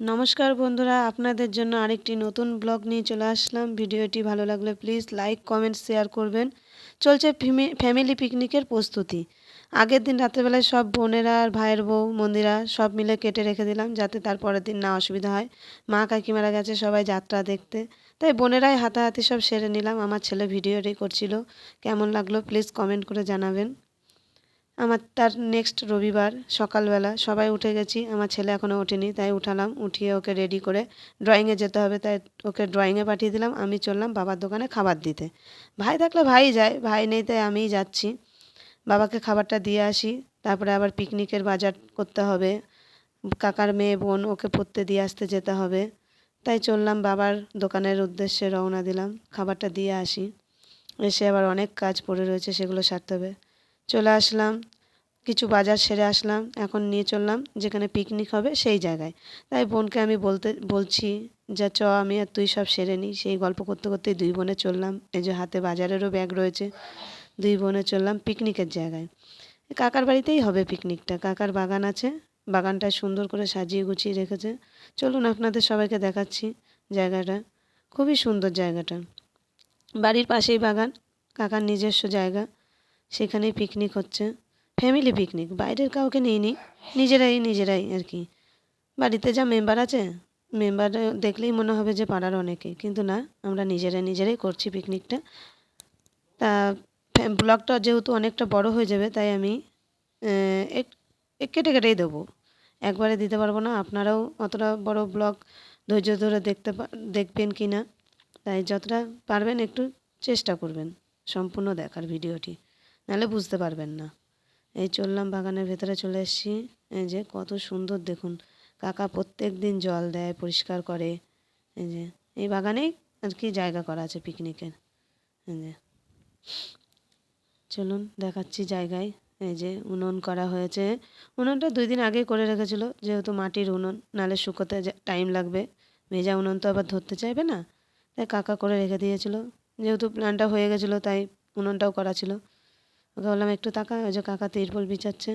নমস্কার বন্ধুরা, আপনাদের জন্য আরেকটি নতুন ব্লগ নিয়ে চলে আসলাম। ভিডিওটি ভালো লাগলে প্লিজ লাইক কমেন্ট শেয়ার করবেন। চলছে ফ্যামিলি পিকনিকের প্রস্তুতি। আগের দিন রাত্রেবেলায় সব বোনেরা আর ভাইয়ের বউ, মন্দিরা সব মিলে কেটে রেখে দিলাম যাতে তার পরের দিন না অসুবিধা হয়। মা কাকিমারা গেছে সবাই যাত্রা দেখতে। তাই বোনেরাই হাতাহাতি সব সেরে নিলাম। আমার ছেলে ভিডিওটি করছিল কেমন লাগল প্লিজ কমেন্ট করে জানাবেন। আমার তার নেক্সট রবিবার সকালবেলা সবাই উঠে গেছি। আমার ছেলে এখনও ওঠেনি, তাই উঠালাম, উঠিয়ে ওকে রেডি করে ড্রয়িংয়ে যেতে হবে, তাই ওকে ড্রয়িংয়ে পাঠিয়ে দিলাম। আমি চললাম বাবার দোকানে খাবার দিতে। ভাই থাকলে ভাই যায়, ভাই নেই তাই আমিই যাচ্ছি। বাবাকে খাবারটা দিয়ে আসি, তারপরে আবার পিকনিকের বাজার করতে হবে। কাকার মেয়ে, বোন, ওকে পড়তে দিয়ে আসতে যেতে হবে। তাই চললাম বাবার দোকানের উদ্দেশ্যে রওনা দিলাম, খাবারটা দিয়ে আসি। এসে আবার অনেক কাজ পড়ে রয়েছে, সেগুলো সারতে হবে। চলে আসলাম, কিছু বাজার সেরে আসলাম, এখন নিয়ে চললাম, যেখানে পিকনিক হবে সেই জায়গায়। তাই বোনকে আমি বলতে, বলছি যা, চ, আমি আর তুই সব সেরে নিই। সেই গল্প করতে করতে দুই বোনে চললাম, এই যে হাতে বাজারেরও ব্যাগ রয়েছে, দুই বোনে চললাম পিকনিকের জায়গায়। কাকার বাড়িতেই হবে পিকনিকটা কাকার বাগান আছে, বাগানটা সুন্দর করে সাজিয়ে গুছিয়ে রেখেছে। চলুন আপনাদের সবাইকে দেখাচ্ছি জায়গাটা, খুবই সুন্দর জায়গাটা। বাড়ির পাশেই বাগান, কাকার নিজস্ব জায়গা। সেখানেই পিকনিক হচ্ছে। ফ্যামিলি পিকনিক বাইরের কাউকে নিইনি নিজেরাই নিজেরাই আর কি। বাড়িতে যা মেম্বার আছে মেম্বার দেখলেই মনে হবে যে পাড়ার অনেকে, কিন্তু না, আমরা নিজেরাই নিজেরাই করছি পিকনিকটা তা ব্লগটা যেহেতু অনেকটা বড় হয়ে যাবে, তাই আমি এক কেটে কেটেই দেবো। একবারে দিতে পারব না, আপনারাও অতটা বড় ব্লগ ধৈর্য ধরে দেখতে দেখবেন কি না তাই যতটা পারবেন একটু চেষ্টা করবেন, সম্পূর্ণ দেখার ভিডিওটি। নাহলে বুঝতে পারবেন না। এই চললাম বাগানের ভেতরে চলে এসেছি। এই যে কত সুন্দর দেখুন, কাকা প্রত্যেক দিন জল দেয়, পরিষ্কার করে। এই যে, এই বাগানেই আর কি জায়গা করা আছে পিকনিকের। এই যে, চলুন দেখাচ্ছি জায়গায়। এই যে উনুন করা হয়েছে। উনুনটা দুই দিন আগেই করে রেখেছিল, যেহেতু মাটির উনুন, নাহলে শুকোতে টাইম লাগবে। ভেজা উনুন তো আবার ধরতে চাইবে না। তাই কাকা করে রেখে দিয়েছিল। যেহেতু প্ল্যানটা হয়ে গেছিল, তাই উনুনটাও করা ছিল। ওকে বললাম একটু তাকা ওই যে কাকা তিরপল বিছাচ্ছে।